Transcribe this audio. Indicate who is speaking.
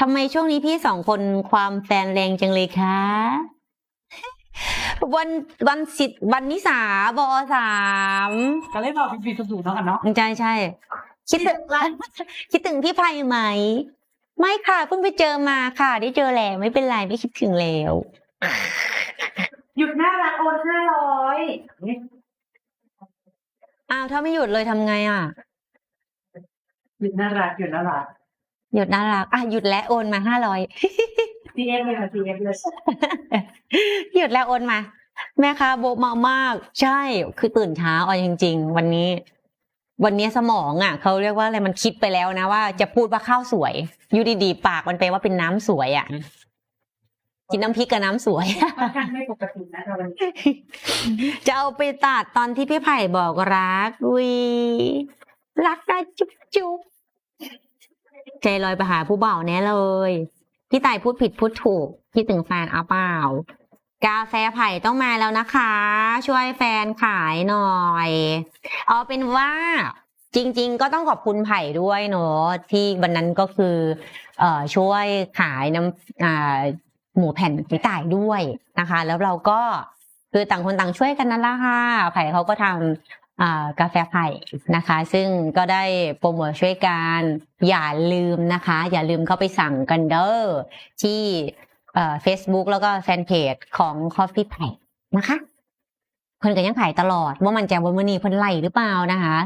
Speaker 1: ทำไมช่วงนี้พี่สองคนความแฟนแรงจังเลยคะวันวันสิทธิ์วันนิสาบอสาม
Speaker 2: ก็เลยบอกปีสูงๆเนาะกันเนาะ
Speaker 1: ใช่ใช่คิดถึงคิดถึงพี่ไพไหม ไม่ค่ะเพิ่งไปเจอมาค่ะ ได้เจอแล้วไม่เป็นไรไม่คิดถึงแล้ว
Speaker 2: หยุดน่ารักโอนห้าร้อย
Speaker 1: อ้าวถ้าไม่หยุดเลยทำไงอะ
Speaker 2: หยุดน่ารักหยุดน่ารัก
Speaker 1: หยุดน่ารักอะหยุดแล้วโอนมาห้าร้อย
Speaker 2: CF เลยค่ะ CF เลย
Speaker 1: หยุดแล้วโอนมา แม่ค้าโบบมามาก ใช่คือตื่นเช้าเอาจริง ๆ วันนี้ วันนี้สมองอะเขาเรียกว่าอะไรมันคิดไปแล้วนะว่าจะพูดว่าข้าวสวยอยู่ดีๆ ปากมันแปลว่าเป็นน้ำสวยอะกินน้ำพริกกับน้ำสวย
Speaker 2: ค่อนข้างไม่ปกตินะตอนนี้
Speaker 1: จะเอาไปตัดตอนที่พี่ไผ่บอกรักวิรักได้จุ๊บจุ๊บ ใจลอยไปหาผู้บ่าวแน่เลย พี่ต่ายพูดผิดพูดถูกคิดถึงแฟนเอาเปล่า กาแฟไผ่ต้องมาแล้วนะคะ ช่วยแฟนขายหน่อย เอาเป็นว่าจริง ๆ ก็ต้องขอบคุณไผ่ด้วยเนอะที่วันนั้นก็คือเอ่อช่วยขายน้ำอ่าหมูแผ่นพี่ต่ายด้วยนะคะ แล้วเราก็คือต่างคนต่างช่วยกันนั่นละค่ะไผ่เขาก็ทำอ่า กาแฟไผ่นะคะ ซึ่งก็ได้โปรโมทช่วยกันอย่าลืมนะคะ อย่าลืมเข้าไปสั่งกันเด้อที่เฟซบุ๊กแล้วก็แฟนเพจของ Coffee ไผ่นะคะเพิ่นก็ยังขายตลอดว่ามันจะวันมื้อนี้เพิ่นไล่หรือเปล่านะคะ